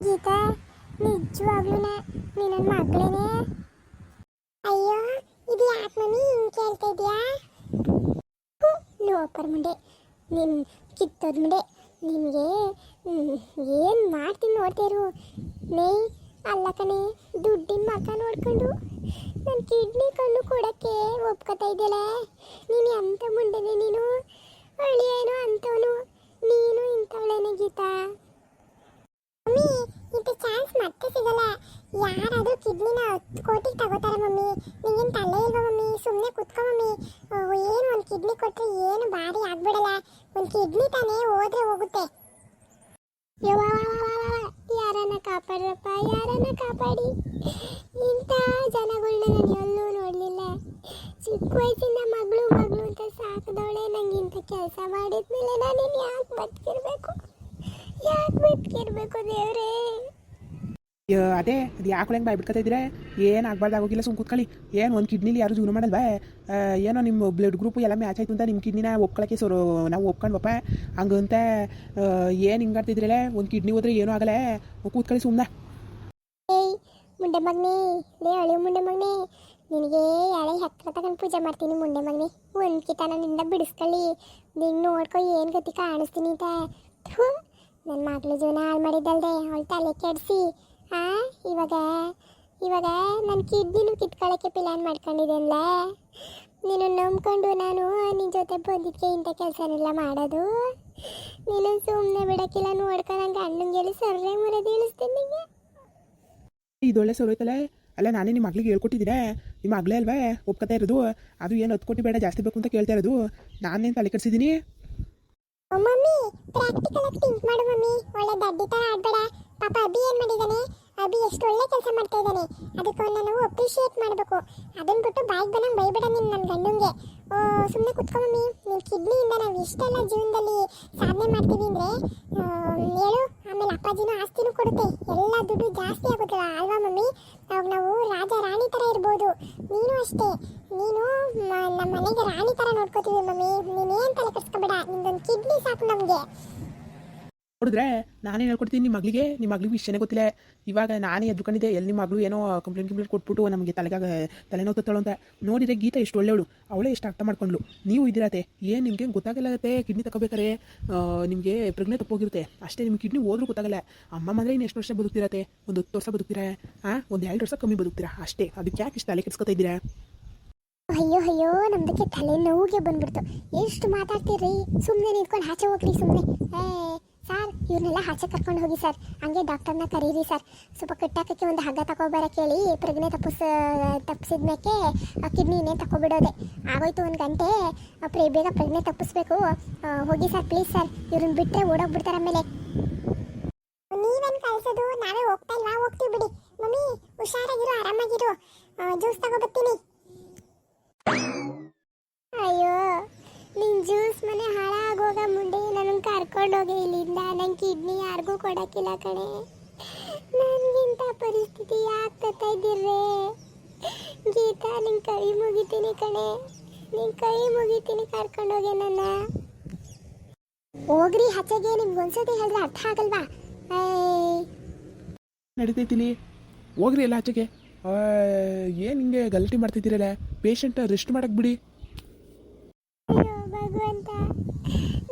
ಗೀತಾ ನಿಜವಾಗ್ಲೂ ನೀನು ನನ್ನ ಮಗಳೇನೆ? ಅಯ್ಯೋ, ಇದು ಯಾಕೆ ಮಮ್ಮಿ ಹಿಂಗೆ ಕೇಳ್ತಾ ಇದೆಯಾ? ಲೋಪರ್ ಮುಂಡೆ ನಿನ್ ಕಿತ್ತೋದ್ ಮುಂದೆ. ನಿಮ್ಗೆ ಏನು ಮಾಡ್ತೀನಿ ನೋಡ್ತೇರು ನೇ ಅಲ್ಲ ಕಣೆ, ದುಡ್ಡಿನ ಮಕ ನೋಡ್ಕೊಂಡು. ನನ್ನ ಕಿಡ್ನಿ ಕಣ್ಣು ಕೊಡಕ್ಕೆ ಒಪ್ಕೋತಾ ಇದ್ದಲ್ಲ ನೀನು ಎಂತ ಮುಂಡೆನೆ ನೀನು? ಅಳಿಯೇನೋ ಅಂತವನು. ನೀನು ಇಂಥವಳೇನೆ ಗೀತಾ? ಇದು ಚಾನ್ಸ್ ಮತ್ತೆ ಸಿಗಲ್ಲ. ಯಾರಾದರೂ ಕಿಡ್ನಿನ ಕೋಟಿಗೆ ತಗೋತಾರೆ ಮಮ್ಮಿ. ನಿಂಗೇನು ತಲೆ ಇಲ್ವಾ ಮಮ್ಮಿ? ಸುಮ್ಮನೆ ಕುತ್ಕೊ ಮಮ್ಮಿ. ಏನು ಒಂದು ಕಿಡ್ನಿ ಕೊಟ್ಟರೆ ಏನು ಭಾರಿ ಆಗ್ಬಿಡಲ್ಲ. ಒಂದು ಕಿಡ್ನಿ ತಾನೇ ಹೋದ್ರೆ ಹೋಗುತ್ತೆ. ಯಾರನ್ನ ಕಾಪಾಡ್ರಪ್ಪ? ಯಾರನ್ನ ಕಾಪಾಡಿ? ಇಂಥ ಜನಗಳನ್ನ ನಾನು ಎಲ್ಲೂ ನೋಡಲಿಲ್ಲ. ಚಿಕ್ಕ ವಯಸ್ಸಿಂದ ಮಗಳು ಮಗಳು ಅಂತ ಸಾಕಿದವಳೆ ನಂಗೆ ಇಂಥ ಕೆಲಸ ಮಾಡಿದ್ಮೇಲೆ ನಾನು ಯಾಕೆ ಬದುಕಿರ್ಬೇಕು? ಯಾಕೆ ಬದುಕಿರ್ಬೇಕು ದೇವ್ರೇ? ಅಯ್ಯೋ, ಅದೇ ಅದು ಯಾಕೆ ಹೆಂಗೆ ಬಾಯ್ಬಿಡ್ಕೊತಾ ಇದ್ರೆ? ಏನು ಆಗ್ಬಾರ್ದು ಆಗೋಗಿಲ್ಲ ಸುಮ್ ಕೂತ್ಕೊಳ್ಳಿ. ಏನು ಒಂದು ಕಿಡ್ನಿಲಿ ಯಾರು ಜೀವನ ಮಾಡಲ್ವಾ? ಏನೋ ನಿಮ್ಮ ಬ್ಲಡ್ ಗ್ರೂಪ್ ಎಲ್ಲ ಮ್ಯಾಚ್ ಆಯ್ತು ಅಂತ ನಿಮ್ಮ ಕಿಡ್ನಿನ ಒಪ್ಕೊಳಕ್ಕೆ ಸೊ ನಾವು ಒಪ್ಕೊಂಡ್ವಪ್ಪ? ಹಂಗಂತ ಏನು ಹಿಂಗಾಡ್ತಿದ್ರಲ್ಲ ಒಂದು ಕಿಡ್ನಿ ಹೋದ್ರೆ ಏನೂ ಆಗಲ್ಲ. ಕೂತ್ಕೊಳ್ಳಿ ಸುಮ್ಮನೆ ಮುಂಡೆ ಮಗನೇ. ಲೇ ಅಳಿವು ಮುಂಡೆ ಮಗನೇ. ನಿನಗೆ ಎಳೆ ಹತ್ತಿರ ತಗೊಂಡು ಪೂಜೆ ಮಾಡ್ತೀನಿ ಮುಂಡೆ ಮಗನೇ. ಒಂದು ಕಿತ ನಿಂದ ಬಿಡಿಸ್ಕೊಳ್ಳಿ. ನಿನ್ನ ನೋಡ್ಕೊ ಏನು ಗತಿ ಕಾಣಿಸ್ತೀನಿ ಅಂತ. ನನ್ನ ಮಗಳ ಜೀವನ ಹಾಳು ಮಾಡಿದ್ದಲ್ದೆ, ಅವಳ ಕೆಡಿಸಿ. ಆ, ಇವಾಗ ಇವಾಗ ನನ್ನ ಕಿಡ್ನಿನೂ ಕಿತ್ಕೊಳ್ಳೋಕ್ಕೆ ಪ್ಲಾನ್ ಮಾಡ್ಕೊಂಡಿದ್ದೆನಲ್ಲ ನೀನು ನಂಬ್ಕೊಂಡು ನಾನು ನಿನ್ನ ಜೊತೆ ಬಂದಿದ್ದೆ ಇಂಥ ಕೆಲಸನೆಲ್ಲ ಮಾಡೋದು? ನೀನು ಸುಮ್ಮನೆ ಬಿಡೋಕ್ಕಿಲ್ಲ ನೋಡ್ಕೊಂಡು ಅಣ್ಣಂಗೆ ಹೇಳಿ ಸರ್ರೆ ಮುರದಿ ಇಳಿಸ್ತೀನಿ ನಿಂಗೆ. ಇದೊಳ್ಳೆ ಸರೋಯ್ತಲ್ಲ ಅಲ್ಲ, ನಾನೇ ನಿಮ್ಮ ಮಗಳಿಗೆ ಹೇಳ್ಕೊಟ್ಟಿದ್ದೀರಾ ನಿಮ್ಮ ಮಗಳೇ ಅಲ್ವಾ? ಒಪ್ಕೊತಾ ಇರೋದು? ಅದು ಏನು ಹತ್ತು ಬೇಡ, ಜಾಸ್ತಿ ಬೇಕು ಅಂತ ಕೇಳ್ತಾ ಇರೋದು? ನಾನೇನು ತಲೆ ಕೆಡಿಸಿದ್ದೀನಿ? ಓ ಮಮ್ಮಿ ಪ್ರಾಕ್ಟಿಕಲ್ ಆಗಿ ಥಿಂಕ್ ಮಾಡು ಮಮ್ಮಿ. ಒಳ್ಳೆ ದಡ್ಡಿ ತರ ಆಡ್ಬೇಡ. ಪಾಪ ಅಭಿ ಏನ್ ಮಾಡಿದಾನೆ? ಅಭಿ ಎಷ್ಟು ಒಳ್ಳೆ ಕೆಲಸ ಮಾಡ್ತಾ ಇದ್ದಾನೆ ಅದಕ್ಕೆ ಅವ್ನ ನಾವು ಅಪ್ರಿಷಿಯೇಟ್ ಮಾಡಬೇಕು. ಅದನ್ನ ಬಿಟ್ಟು ಬಾಯಿಗೆ ಬಂದಂಗೆ ಬೈಬೇಡ ನೀನು ನನ್ನ ಗಂಡಂಗೆ ಸುಮ್ಮನೆ ಕುತ್ಕೊ ಮಮ್ಮಿ. ನಿನ್ನ ಕಿಡ್ನಿಯಿಂದ ನಾವು ಇಷ್ಟೆಲ್ಲ ಜೀವನದಲ್ಲಿ ಸಾಧನೆ ಮಾಡ್ತೀವಿ ಅಂದರೆ ಹೇಳು. ಆಮೇಲೆ ಅಪ್ಪಾಜಿನೂ ಆಸ್ತಿನೂ ಕೊಡುತ್ತೆ. ಎಲ್ಲ ದುಡ್ಡು ಜಾಸ್ತಿ ಆಗುತ್ತಲ್ಲ, ಅಲ್ವಾ ಮಮ್ಮಿ? ಅವಾಗ ನಾವು ರಾಜ ರಾಣಿ ಥರ ಇರ್ಬೋದು. ನೀನು ಅಷ್ಟೇ. ನೀನು ನಮ್ಮ ಮನೆಗೆ ರಾಣಿ ಥರ ನೋಡ್ಕೋತೀವಿ ಮಮ್ಮಿ. ನೀನೇನು ತಲೆ ಕೆಡ್ಸ್ಕೊಬೇಡ? ನಿಂದೊಂದು ಕಿಡ್ನಿ ಸಾಕು ನಮಗೆ. ನೋಡಿದ್ರೆ ನಾನೇನು ಹೇಳ್ಕೊಡ್ತೀನಿ ನಿಮ್ಮ ಮಗಳಿಗೆ ನಿಮ್ಮ ಮಗಳಿಗೆ ವಿಷಯನೇ ಗೊತ್ತಿಲ್ಲ. ಇವಾಗ ನಾನೇ ಎದ್ಕೊಂಡಿದ್ದೆ ಎಲ್ಲಿ ನಿಮ್ಮ ಮಗಳು ಏನೋ ಕಂಪ್ಲೇಂಟ್ ಕಂಪ್ಲೇಂಟ್ ಕೊಟ್ಬಿಟ್ಟು ನಮಗೆ ತಲೆಗಾಗ ತಲೆನೋವು ತತ್ತಳು ಅಂತ. ನೋಡಿದ್ರೆ ಗೀತಾ ಎಷ್ಟು ಒಳ್ಳೆಯವಳು, ಅವಳೇ ಎಷ್ಟು ಅರ್ಥ ಮಾಡ್ಕೊಂಡ್ಲು ನೀವು ಇದಿರತ್ತೆ ಏನು ನಿಮಗೆ ಗೊತ್ತಾಗಲ್ಲತ್ತೆ ಕಿಡ್ನಿ ತಗೋಬೇಕಾರೆ ನಿಮಗೆ ಪ್ರೆಗ್ನೆಂಟ್ ತಪ್ಪೋಗಿರುತ್ತೆ ಅಷ್ಟೇ ನಿಮ್ಗೆ ಕಿಡ್ನಿ ಹೋದ್ರೂ ಗೊತ್ತಾಗಲ್ಲ. ಅಮ್ಮ ಮಂದ್ರೆ ಇನ್ನು ಎಷ್ಟು ವರ್ಷ ಬದುಕ್ತಿರತ್ತೆ ಒಂದು ಹತ್ತು ವರ್ಷ ಬದುಕ್ತೀರಾ? ಹಾಂ ಒಂದು ಎರಡು ವರ್ಷ ಕಮ್ಮಿ ಬದುಕ್ತೀರಾ? ಅಷ್ಟೇ. ಅದಕ್ಕೆ ಯಾಕೆ ಇಷ್ಟು ತಲೆ ಕೆಡ್ಸ್ಕೊತಾ ಇದ್ದೀರಾ? ಅಯ್ಯೋ ಅಯ್ಯೋ, ನಮ್ದಕ್ಕೆ ತಲೆ ನೋವಿಗೆ ಬಂದ್ಬಿಡ್ತು. ಎಷ್ಟು ಮಾತಾಡ್ತೀರಿ ಸುಮ್ಮನೆ ನಿಂತ್ಕೊಂಡು ಆಚೆ ಹೋಗ್ರಿ ಸುಮ್ಮನೆ ಸರ್ ಇವ್ರನ್ನೆಲ್ಲ ಆಚೆ ಕರ್ಕೊಂಡು ಹೋಗಿ ಸರ್. ಹಂಗೆ ಡಾಕ್ಟರ್ನ ಕರೀರಿ ಸರ್. ಸ್ವಲ್ಪ ಕಟ್ಟಾಕಕ್ಕೆ ಒಂದು ಹಗ್ಗ ತಗೊಬರಕ್ಕೆ ಹೇಳಿ ಪ್ರಜ್ಞೆ ತಪ್ಪಿಸ್ ತಪ್ಪಿಸಿದ್ಮೇಕೆ ಕಿಡ್ನಿನೇ ತಗೊಬಿಡೋದೆ ಆಗೋಯ್ತು ಒಂದು ಗಂಟೆ ಪ್ರೇ ಪ್ರೆ ಬೇಗ ಪ್ರಜ್ಞೆ ತಪ್ಪಿಸ್ಬೇಕು. ಹೋಗಿ ಸರ್ ಪ್ಲೀಸ್ ಸರ್ ಇವ್ರನ್ನ ಬಿಟ್ಟರೆ ಓಡೋಗ್ಬಿಡ್ತಾರೆ ಆಮೇಲೆ. ನೀವೇನು ಕಳಿಸೋದು? ನಾವೇ ಹೋಗ್ತಾ ಇಲ್ವಾ? ಹೋಗ್ತೀವಿ ಬಿಡಿ. ಮಮ್ಮಿ ಹುಷಾರಾಗಿರು ಆರಾಮಾಗಿರು. ಜ್ಯೂಸ್ ತಗೋಬರ್ತೀನಿ ಅಯ್ಯೋ. ನಿನ್ ಜ್ಯೂಸ್ ಮನೆ ಹಾಳಾಗೋಗ ಮುಂದೆ ನನ್ನ ಕರ್ಕೊಂಡೋಗಿ ಇಲ್ಲಿಂದ ನಂಗೆ ಕಿಡ್ನಿ ಯಾರಿಗೂ ಕೊಡಕ್ಕಿಲ್ಲ ಕಣೆ. ನನಗಿಂತ ಪರಿಸ್ಥಿತಿ ಯಾಕೆ ತತ್ತಾ ಗೀತಾ, ನಿನ್ ಕೈ ಮುಗಿತೀನಿ ಕಣೆ. ನಿನ್ ಕೈ ಮುಗಿತೀನಿ ಕರ್ಕೊಂಡೋಗಿ ನನ್ನ. ಹೋಗ್ರಿ ಹಚ್ಚಗೆ, ನಿಮ್ಗೆ ಒಂದ್ಸತಿ ಹೇಳಿದ್ರೆ ಅರ್ಥ ಆಗಲ್ವಾ? ನಡೀತೈತಿಲಿ. ಹೋಗ್ರಿ ಎಲ್ಲ ಆಚೆಗೆ ಏನು ಹಿಂಗೆ ಗಲಾಟೆ ಮಾಡ್ತಿದ್ದೀರಲ್ಲ? ಪೇಷಂಟ್ ರೆಸ್ಟ್ ಮಾಡಕ್ಕೆ ಬಿಡಿ ಅಯ್ಯೋ ಭಗವಂತ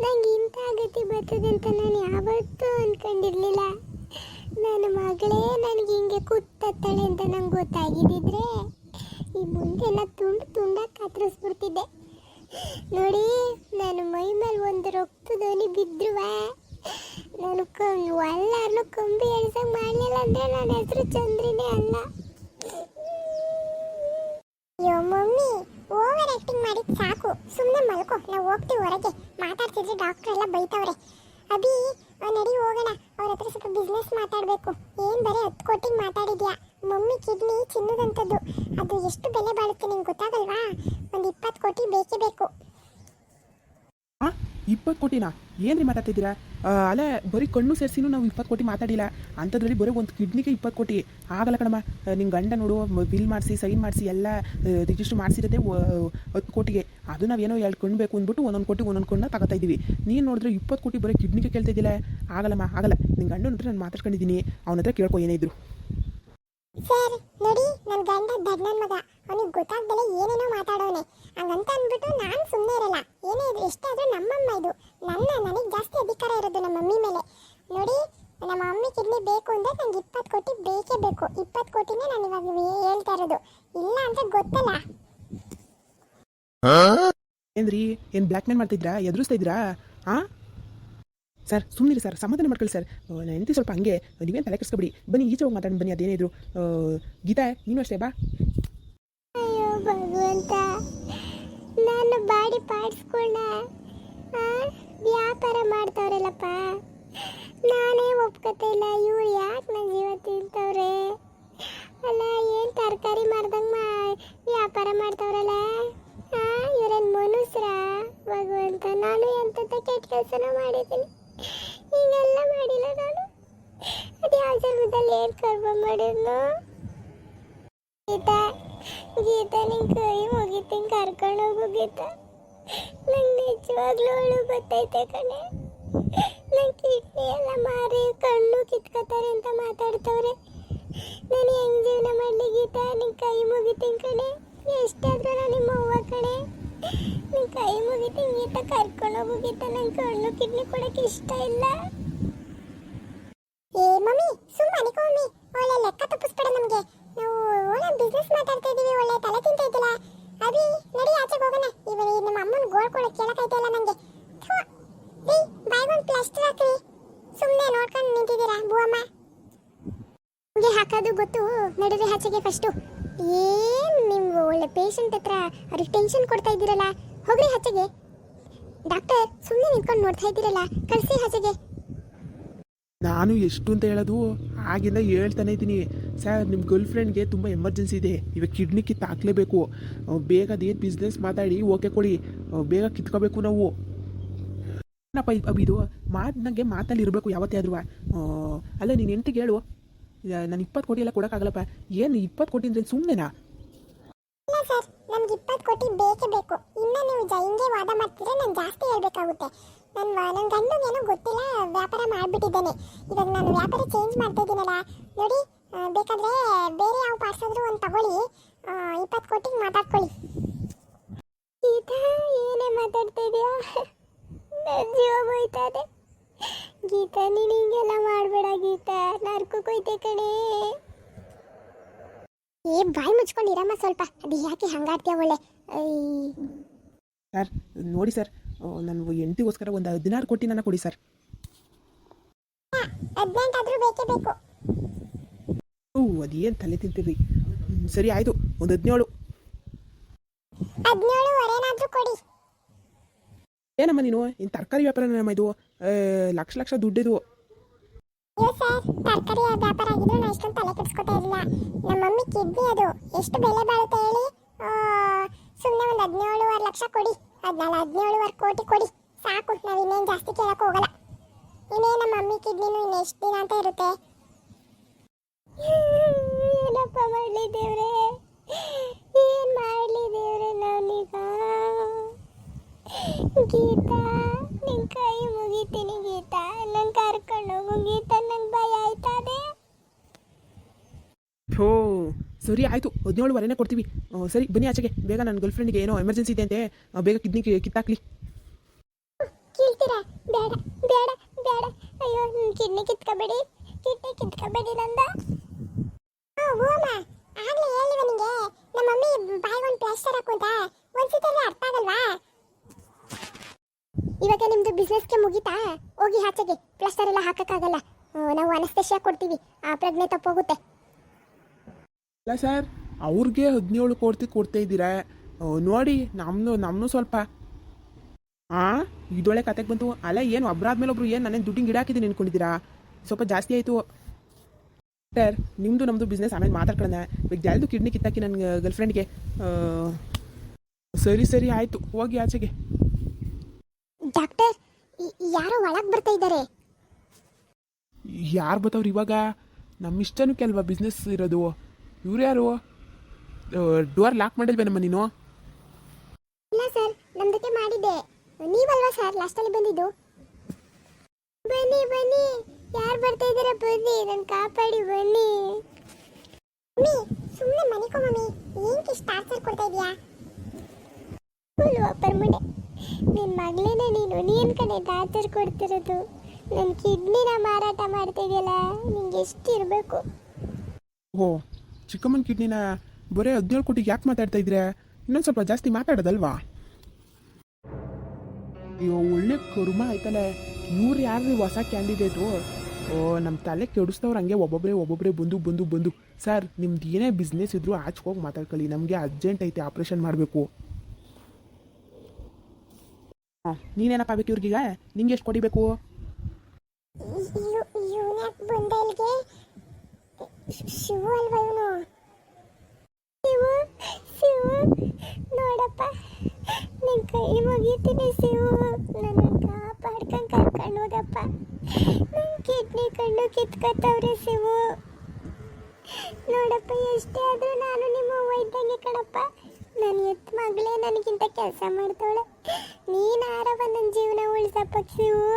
ನಂಗೆ ಇಂಥ ಗತಿ ಬರ್ತದೆ ಅಂತ ನಾನು ಯಾವತ್ತೂ ಅನ್ಕೊಂಡಿರ್ಲಿಲ್ಲ. ನನ್ನ ಮಗಳೇ ನನಗೆ ಹಿಂಗೆ ಕೂತ್ತತ್ತಾಳೆ ಅಂತ ನಂಗೆ ಗೊತ್ತಾಗಿದ್ದಿದ್ರೆ ಈ ಮುಂದೆ ನಾ ತುಂಡು ತುಂಡಾಗಿ ಕತ್ತರಿಸ್ಬಿಡ್ತಿದ್ದೆ ನೋಡಿ, ನಾನು ಮೈ ಮೇಲೆ ಒಂದು ರಕ್ತದೋನಿ ಬಿದ್ರುವ. ನಾನು ಕಂ ಎಲ್ಲಾರನು ಕಂಬಿ ಎಳ್ಸಂಗೆ ಮಾಡಲಿಲ್ಲ ಅಂದರೆ ನನ್ನ ಹೆಸರು ಚಂದ್ರಿನೇ ಅಲ್ಲ. ಯೋ ಮಮ್ಮಿ ಆಕ್ಟಿಂಗ್ ಮಾಡಿ ಸಾಕು. ಸುಮ್ಮನೆ ಮಲ್ಕೋ. ನಾವು ಹೋಗ್ತೀವಿ ಹೊರಗೆ. ಮಾತಾಡ್ತಿದ್ರೆ ಡಾಕ್ಟರ್ ಎಲ್ಲ ಬೈತವ್ರೆ. ಅಭಿ ನಡಿ ಹೋಗೋಣ. ಅವ್ರ ಹತ್ರ ಸ್ವಲ್ಪ ಬಿಸ್ನೆಸ್ ಮಾತಾಡಬೇಕು. ಏನು ಬರೀ ಹತ್ತು ಕೋಟಿಗೆ ಮಾತಾಡಿದ್ಯಾ? ಮಮ್ಮಿ ಕಿಡ್ನಿ ಚಿನ್ನದಂಥದ್ದು ಅದು ಎಷ್ಟು ಬೆಲೆ ಬಾಳುತ್ತೆ ನಿಂಗೆ ಗೊತ್ತಾಗಲ್ವಾ? ಒಂದು ಇಪ್ಪತ್ತು ಕೋಟಿ ಬೇಕೇ ಬೇಕು. ಇಪ್ಪತ್ತು ಕೋಟಿನಾ ಏನು ರೀ ಮಾತಾಡ್ತಿದ್ದೀರಾ? ಅಲ್ಲೇ ಬರೀ ಕಣ್ಣು ಸೇರಿಸಿನೂ ನಾವು ಇಪ್ಪತ್ತು ಕೋಟಿ ಮಾತಾಡಿಲ್ಲ. ಅಂಥದ್ರಲ್ಲಿ ಬರೀ ಒಂದು ಕಿಡ್ನಿಗೆ ಇಪ್ಪತ್ತು ಕೋಟಿ. ಆಗಲ್ಲ ಕಣಮ್ಮ. ನಿನ್ನ ಗಂಡ ನೋಡು ಬಿಲ್ ಮಾಡಿಸಿ, ಸೈನ್ ಮಾಡಿಸಿ, ಎಲ್ಲ ರಿಜಿಸ್ಟ್ರ್ ಮಾಡಿಸಿರೋದೇ ಹತ್ತು ಕೋಟಿಗೆ. ಅದು ನಾವೇನೋ ಎರಡು ಕಣ್ಣು ಬೇಕು ಅಂದ್ಬಿಟ್ಟು ಒಂದೊಂದು ಕೋಟಿ, ಒಂದೊಂದು ಕಣ್ಣು ತಗೋತಾ ಇದ್ದೀವಿ. ನೀನು ನೋಡಿದ್ರೆ ಇಪ್ಪತ್ತು ಕೋಟಿ ಬರೀ ಕಿಡ್ನಿಗೆ ಕೇಳ್ತಾ ಇದ್ದಿಲ್ಲ ಆಗಲ್ಲಮ್ಮ, ಆಗಲ್ಲ. ನಿನ್ನ ಗಂಡ ನೋಡಿದ್ರೆ ನಾನು ಮಾತಾಡ್ಕೊಂಡಿದ್ದೀನಿ. ಅವನ ಹತ್ರ ಕೇಳ್ಕೊ, ಏನೇ ಇದ್ರು. ಸರ್, ನೋಡಿ ನನ್ನ ಗಂಡ ದಡ್ಡನ ಮಗ. ಅವನಿಗೆ ಗೊತ್ತಾಗ್ದಲೇ ಏನೇನೋ ಮಾತಾಡೋನೆ ಹಂಗಂತ ಅಂದ್ಬಿಟ್ಟು ನಾನು ಸುಮ್ಮನೆ ಇರಲ್ಲ. ಏನೇ ಇದು ಎಷ್ಟಾದರೂ ನಮ್ಮಮ್ಮ ಇದು. ನನ್ನ ನನಗೆ ಜಾಸ್ತಿ ಅಧಿಕಾರ ಇರೋದು ನಮ್ಮ ಮಮ್ಮಿ ಮೇಲೆ. ನೋಡಿ, ನಮ್ಮ ಮಮ್ಮಿ ಕಿಡ್ನಿ ಬೇಕು ಅಂದ್ರೆ ನಂಗೆ ಇಪ್ಪತ್ತು ಕೋಟಿ ಬೇಕೇ ಬೇಕು. ಇಪ್ಪತ್ತು ಕೋಟಿನೇ ನಾನು ಇವಾಗ ಹೇಳ್ತಾ ಇರೋದು. ಇಲ್ಲ ಅಂತ ಗೊತ್ತಲ್ಲ. ಏನ್ರಿ, ಏನು ಬ್ಲ್ಯಾಕ್ ಮೇಲ್ ಮಾಡ್ತಿದ್ರಾ? ಎದುರಿಸ್ತಾ ಇದ್ರಾ ಹಾಂ ಸರ್ ಸುಮ್ಮನಿರಿ ಸರ್ ಸಮಾಧಾನ ಮಾಡ್ಕೊಳ್ಳಿ ಸರ್. ಹೆಂಡತಿ ಸ್ವಲ್ಪ ಹಂಗೆ ನೀವೇನು ತಲೆ ಕೆಡಿಸ್ಕೊಬಿಡಿ. ಬನ್ನಿ ಈಚೆ ಹೋಗಿ ಮಾತಾಡಿ ಬನ್ನಿ ಅದೇನೇ ಇದ್ರು. ಆ, ಗೀತಾ ನೀನು ಅಷ್ಟೇ ಬಾ. ಅಯ್ಯೋ ಭಗವಂತ ನಾನು ಬಾಡಿ ಪಾರ್ಟ್ಸ್ಗಳನ್ನ ವ್ಯಾಪಾರ ಮಾಡ್ತಾವ್ರಲ್ಲಪ್ಪ. ನಾನೇ ಒಪ್ಕೋತಾ ಇಲ್ಲ ಇವ್ರು ಯಾಕೆ ನನ್ನ ಜೀವ ತಿಂತವ್ರೆ? ಅಲ್ಲ ಏನು ತರಕಾರಿ ಮಾಡ್ದಂಗೆ ಮಾ ವ್ಯಾಪಾರ ಮಾಡ್ತಾವ್ರಲ್ಲ? ಇವ್ರೇನು ಮನುಷ್ಯರ? ಭಗವಂತ ನಾನು ಎಂಥದ್ದು ಕೆಟ್ಟ ಕೆಲಸನ ಮಾಡಿದ್ದೀನಿ ಹಿಂಗೆಲ್ಲ ಮಾಡಿಲ್ಲ ನಾನು ಅದು ಜನ್ಮದಲ್ಲಿ ಏನು ಕರ್ಮ ಮಾಡಿದ್ನು ಗೀತಾ ಗೀತಾ, ನಿನ್ ಕೈ ಮುಗಿತೀನಿ ಕರ್ಕೊಂಡು ಹೋಗು ಗೀತಾ. ನಂಗೆ ನಿಜವಾಗ್ಲೂ ಅವಳು ಗೊತ್ತೈತೆ ಕಣೆ. ನನ್ನ ಕಿಡ್ನಿ ಎಲ್ಲ ಮಾರಿ, ಕಣ್ಣು ಕಿತ್ಕೋತಾರೆ ಅಂತ ಮಾತಾಡ್ತವ್ರೆ. ನಾನು ಹೆಂಗ್ ಜೀವನ ಮಾಡಲಿ ಗೀತಾ? ನಿನ್ ಕೈ ಮುಗಿತೀನಿ ಕಣೆ. ಎಷ್ಟಾದ್ರೂ ನಾನು ನಿಮ್ಮ ಅವ್ವ ಕಣೆ. ನಿನ್ ಕೈ ಮುಗಿತೀನಿ ಗೀತಾ, ಕರ್ಕೊಂಡು ಹೋಗು ಗೀತಾ. ನನ್ನ ಕಣ್ಣು, ಕಿಡ್ನಿ ಕೊಡಕ್ಕೆ ಇಷ್ಟ ಇಲ್ಲ. ಏ, ಮಮ್ಮಿ ಸುಮ್ಮನೆ ಮಮ್ಮಿ. ಒಳ್ಳೆ ಲೆಕ್ಕ ತಪ್ಪಿಸ್ಬೇಡ ನಮಗೆ. ನಾವು ಒಳ್ಳೆ ಬಿಸ್ನೆಸ್ ಮಾತಾಡ್ತಾ ಇದೀವಿ ಒಳ್ಳೆ ತಲೆ ತಿಂತಾ ಇದ್ದಿಲ್ಲ ಅಭಿ, ನಡಿ ಆಚೆಗೆ ಹೋಗೋಣ. ಇವನು ನಮ್ಮ ಅಮ್ಮನ ಗೋಳ್ಕೊಳ್ಳೋ ಕೇಳಕೈತೆ ಇಲ್ಲ ನನಗೆ ರೀ, ಬಾಯ್ಗೊಂದು ಪ್ಲಾಸ್ಟರ್ ಹಾಕ್ರಿ. ಸುಮ್ಮನೆ ನೋಡ್ಕೊಂಡು ನಿಂತಿದ್ದೀರಾ ಬೂವಮ್ಮ ನಿಮಗೆ ಹಾಕೋದು ಗೊತ್ತು, ನಡುವೆ ಆಚೆಗೆ ಫಸ್ಟು ಏನು ನೀವು ಒಳ್ಳೆ ಪೇಷಂಟ್ ಹತ್ರ ಅವ್ರಿಗೆ ಟೆನ್ಷನ್ ಕೊಡ್ತಾ ಇದ್ದೀರಲ್ಲ? ಹೋಗ್ರಿ ಆಚೆಗೆ. ಡಾಕ್ಟರ್ ಸುಮ್ಮನೆ ನಿಂತ್ಕೊಂಡು ನೋಡ್ತಾ ಇದ್ದೀರಲ್ಲ, ಕಳಿಸಿ ಆಚೆಗೆ. ನಾನು ಎಷ್ಟು ಅಂತ ಹೇಳೋದು? ಆಗಿಂದ ಹೇಳ್ತಾನೆ ಇದ್ದೀನಿ. ಸರ್ ನಿಮ್ಮ ಗರ್ಲ್ ಫ್ರೆಂಡ್ಗೆ ತುಂಬ ಎಮರ್ಜೆನ್ಸಿ ಇದೆ. ಇವಾಗ ಕಿಡ್ನಿ ಕಿತ್ತು ಹಾಕ್ಲೇಬೇಕು. ಬೇಗ ಅದೇನು ಬಿಸ್ನೆಸ್ ಮಾತಾಡಿ ಓಕೆ ಕೊಡಿ. ಬೇಗ ಕಿತ್ಕೋಬೇಕು ನಾವು. ಏನಪ್ಪ ಇದು ಮಾತು ನನಗೆ ಮಾತಲ್ಲಿ ಇರಬೇಕು ಯಾವತ್ತೇ ಆದ್ರೂ. ಅಲ್ಲ, ನೀನು ಎಂಟಿಗೆ ಹೇಳು. ನಾನು ಇಪ್ಪತ್ತು ಕೋಟಿ ಎಲ್ಲ ಕೊಡೋಕ್ಕಾಗಲ್ಲಪ್ಪ. ಏನು ಇಪ್ಪತ್ತು ಕೋಟಿ ಅಂದರೆ ಸುಮ್ಮನೆನಾ ಸರ್, ನಮ್ಗೆ ಇಪ್ಪತ್ತು ಕೋಟಿ ಬೇಕೇ ಬೇಕು. ಇನ್ನ ನೀವು ಜೈನ್ಗೆ ವಾದ ಮಾಡ್ತಿದ್ರೆ ನಾನು ಜಾಸ್ತಿ ಹೇಳ್ಬೇಕಾಗುತ್ತೆ. ನನ್ನ ನನ್ನ ಗಂಡಗೆ ಏನೋ ಗೊತ್ತಿಲ್ಲ, ವ್ಯಾಪಾರ ಮಾಡಿಬಿಟ್ಟಿದ್ದೇನೆ. ಇವಾಗ ನಾನು ವ್ಯಾಪಾರ ಚೇಂಜ್ ಮಾಡ್ತಾ ಇದ್ದೀನಲ್ಲ, ನೋಡಿ ಬೇಕಾದರೆ ಬೇರೆ ಯಾವ ಪಾರ್ಟ್ಸ್ ಆದರೂ ಒಂದು ತಗೊಳ್ಳಿ. ಇಪ್ಪತ್ತು ಕೋಟಿಗೆ ಮಾತಾಡ್ಕೊಳ್ಳಿ. ಗೀತಾ, ಏನೇ ಮಾತಾಡ್ತಾ ಇದೆಯಾ? ನನ್ನ ಜೀವ ಹೋಯ್ತಾ ಇದೆ. ಗೀತಾ, ನೀನು ಹಿಂಗೆಲ್ಲ ಮಾಡಬೇಡ ಗೀತಾ ನರ್ಕೋಯ್ತೆ ಕಣೇ. ಏ, ಬಾಯಿ ಮುಚ್ಕೊಂಡಿರಮ್ಮ ಸ್ವಲ್ಪ, ಅದು ಯಾಕೆ ಹಂಗಾಡ್ತೀಯ ಒಳ್ಳೆ ಸರ್, ನೋಡಿ ಸರ್ ನನ್ನ ಹೆಂಡತಿಗೋಸ್ಕರ ಒಂದು ಹದಿನಾರು ಕೋಟಿ ನನ್ನ ಕೊಡಿ ಸರ್. ಓ ಅದೇನು ತಲೆ ತಿಂತೀರಿ ಸರಿ ಆಯಿತು ಒಂದು ಹದಿನೇಳು. ಏನಮ್ಮ ನೀನು? ಇನ್ನು ತರಕಾರಿ ವ್ಯಾಪಾರ ನಮ್ಮ ಇದು? ಲಕ್ಷ ಲಕ್ಷ ದುಡ್ಡಿದು ತರಕಾರಿ ವ್ಯಾಪಾರ ಆಗಿದ್ರು ಇಷ್ಟೊಂದು ತಲೆ ಕೆಡಿಸ್ಕೊತಾ ಇರಲಿಲ್ಲ. ನಮ್ಮ ಮಮ್ಮಿ ಕಿಡ್ನಿ ಅದು. ಎಷ್ಟು ಬೆಲೆ ಬಾಳುತ್ತೆ ಹೇಳಿ? ಸುಮ್ಮನೆ ಒಂದು ಹದಿನೇಳುವರೆ ಲಕ್ಷ ಕೊಡಿ. ಹದಿನಾಳು ಹದಿನೇಳುವರೆ ಕೋಟಿ ಕೊಡಿ. ಸಾಕು, ನಾವು ಇನ್ನೇನು ಜಾಸ್ತಿ ಕೇಳಕ್ಕೆ ಹೋಗಲ್ಲ. ಇನ್ನೇ ನಮ್ಮ ಮಮ್ಮಿ ಕಿಡ್ನಿನೂ ಇನ್ನು ಎಷ್ಟು ದಿನ ಅಂತ ಇರುತ್ತೆ. ಏನಪ್ಪ ಮಾಡಲಿ ದೇವ್ರೆ? ಏನು ಮಾಡಲಿ ದೇವ್ರೆ ನಾನೀಗ? ಗೀತಾ, ನಿನ್ ಕೈ ಮುಗಿತೀನಿ ಗೀತಾ. ನನ್ನ ಕರ್ಕೊಂಡು ಹೋಗು ಗೀತಾ, ನಂಗೆ ಭಯ ಆಯ್ತದೆ. ಹೋ ಸರಿ, ಆಯಿತು. ಹದಿನೇಳುವರೆನೇ ಕೊಡ್ತೀವಿ. ಸರಿ, ಬನ್ನಿ ಆಚೆಗೆ. ಬೇಗ ನನ್ನ ಗರ್ಲ್ ಫ್ರೆಂಡ್ಗೆ ಏನೋ ಎಮರ್ಜೆನ್ಸಿ ಇದೆ ಅಂತೆ. ಬೇಗ ಕಿಡ್ನಿ ಕಿತ್ತಾಕ್ಲಿ. ಬೇಡ ಬೇಡ ಬೇಡ. ಅಯ್ಯೋ ಕಿಡ್ನಿ ಕಿತ್ಕೋಬೇಡಿ. ಕಿಡ್ನಿ ಕಿತ್ಕೋಬೇಡಿ ನಂದ. ಓಮ. ಆಗ್ಲೇ ಹೇಳಿವ ನಿಂಗೆ. ನಮ್ಮ ಮಮ್ಮಿ ಬಾಯಿಗೆ ಒಂದು ಪ್ಲಾಸ್ಟರ್ ಹಾಕು ಅಂತ ಒಂದ್ಸತಿ ಅರ್ಥ ಆಗಲ್ವಾ? ಇವಾಗ ನಿಮ್ದು ಬಿಸ್ನೆಸ್ಗೆ ಮುಗೀತಾ? ಹೋಗಿ ಆಚೆಗೆ. ಪ್ಲಾಸ್ಟರ್ ಎಲ್ಲ ಹಾಕಕ್ಕಾಗಲ್ಲ. ನಾವು ಅನಸ್ತೇಶ ಕೊಡ್ತೀವಿ. ಆ, ಪ್ರಜ್ಞೆ ತಪ್ಪೋಗುತ್ತೆ. ಅಲ್ಲ ಸರ್. ಅವ್ರಿಗೆ ಹದಿನೇಳು ಕೋಟಿ ಕೊಡ್ತಾ ಇದ್ದೀರಾ? ನೋಡಿ ನಮ್ಮನ್ನು ನಮ್ಮನ್ನು ಸ್ವಲ್ಪ. ಹಾಂ ಇದೊಳೆ ಕತೆಗೆ ಬಂತು. ಅಲ್ಲ ಏನು ಒಬ್ರಾದ್ಮೇಲೆ ಒಬ್ರು ಏನು ನನ್ನ ದುಡ್ಡಿನ ಗಿಡ ಹಾಕಿದ್ದೀನಿ ಅನ್ಕೊಂಡಿದ್ದೀರಾ? ಸ್ವಲ್ಪ ಜಾಸ್ತಿ ಆಯಿತು. ಸರ್ ನಿಮ್ಮದು ನಮ್ಮದು ಬಿಸ್ನೆಸ್ ಆಮೇಲೆ ಮಾತಾಡ್ಕೊಳ್ಳೋಣ. ಈಗ ಜಾಲ್ದು ಕಿಡ್ನಿ ಕಿತ್ತಾಕಿ ನನ್ನ ಗರ್ಲ್ಫ್ರೆಂಡ್ಗೆ ಸರಿ ಸರಿ ಆಯಿತು. ಹೋಗಿ ಆಚೆಗೆ. ಡಾಕ್ಟರ್ ಯಾರೋ ಒಳಗೆ ಬರ್ತಾ ಇದ್ದಾರೆ? ಯಾರು ಬರ್ತಾವ್ರಿ ಇವಾಗ? ನಮ್ಮ ಕೆಲವ ಬಿಸ್ನೆಸ್ ಇರೋದು. ಇವ್ರು ಯಾರು? ಡೋರ್ ಲಾಕ್ ಮಾಡಿಲ್ವೇನಮ್ಮ ನೀನು? ಇಲ್ಲ ಸರ್ ನಮ್ದಕ್ಕೆ ಮಾಡಿದ್ದೆ. ನೀವಲ್ವಾ ಸರ್ ಲಾಸ್ಟಲ್ಲಿ ಬಂದಿದ್ದು? ಬನ್ನಿ ಬನ್ನಿ. ಯಾರು ಬರ್ತಾ ಇದ್ದೀರಾ ಬನ್ನಿ ನನ್ನ ಕಾಪಾಡಿ ಬನ್ನಿ. ಮಮ್ಮಿ ಸುಮ್ಮನೆ ಮನಿಕೋ ಮಮ್ಮಿ. ಏನಕ್ಕೆ ಇಷ್ಟು ಟಾರ್ಚರ್ ಕೊಡ್ತಾ ಇದೀಯಾ? ಅಪ್ಪರ್ ಮುಂಡೆ ನಿನ್ನ ಮಗಳೇನೆ ನೀನು ನೀನ್ ಕಡೆ ಟಾರ್ಚರ್ ಕೊಡ್ತಿರೋದು. ನನ್ನ ಕಿಡ್ನಿನ ಮಾರಾಟ ಮಾಡ್ತಿದ್ಯಲ್ಲ ನಿಂಗೆ ಎಷ್ಟಿರಬೇಕು ಓ ಚಿಕ್ಕಮ್ಮನ ಕಿಡ್ನಿನ ಬರೀ ಹದಿನೇಳು ಕೋಟಿಗೆ ಯಾಕೆ ಮಾತಾಡ್ತಾ ಇದ್ರೆ ಇನ್ನೊಂದು ಸ್ವಲ್ಪ ಜಾಸ್ತಿ ಮಾತಾಡೋದಲ್ವಾ? ಅಯ್ಯೋ, ಒಳ್ಳೆ ಕರ್ಮ ಆಯ್ತಲ್ಲ ಇವ್ರು ಯಾರು ಹೊಸ ಕ್ಯಾಂಡಿಡೇಟು? ಓ ನಮ್ಮ ತಲೆ ಕೆಡಿಸ್ತವ್ರು ಹಂಗೆ ಒಬ್ಬೊಬ್ಬರೇ ಒಬ್ಬೊಬ್ಬರೇ ಬಂದು ಬಂದು ಬಂದು. ಸರ್, ನಿಮ್ದು ಏನೇ ಬಿಸ್ನೆಸ್ ಇದ್ರೂ ಆಚ್ಕೋಗಿ ಹೋಗಿ ಮಾತಾಡ್ಕೊಳ್ಳಿ. ನಮಗೆ ಅರ್ಜೆಂಟ್ ಐತೆ ಆಪ್ರೇಷನ್ ಮಾಡಬೇಕು. ಹಾಂ, ನೀನೇನಪ್ಪ ಬೇಕು ಇವ್ರಿಗೀಗ? ನಿಂಗೆ ಎಷ್ಟು ಕೊಡಿಬೇಕು ಶಿವು ಅಲ್ವಾ ಇವನು? ಶಿವು ಶಿವು, ನೋಡಪ್ಪ, ನಿನ್ ಕೈ ಮುಗಿತೀನಿ ಶಿವು. ನನ್ನ ಕಾಪಾಡ್ಕೊಂಡ್ ಕರ್ಕೊಂಡು ಹೋಗಪ್ಪ. ನನ್ನ ಕಿಡ್ನಿ ಕಣ್ಣು ಕಿತ್ಕೊತವ್ರೆ ಶಿವು. ನೋಡಪ್ಪ, ಎಷ್ಟೇ ಆದ್ರೂ ನಾನು ನಿಮ್ಮ ವೈದ್ಯಂಗೆ ಕಣಪ್ಪ. ನನ್ನ ಎತ್ತ ಮಗಳೇ ನನಗಿಂತ ಕೆಲಸ ಮಾಡ್ತಾವಳೆ. ನೀನಾರವ ನನ್ನ ಜೀವನ ಉಳಿಸಪ್ಪ ಶಿವು.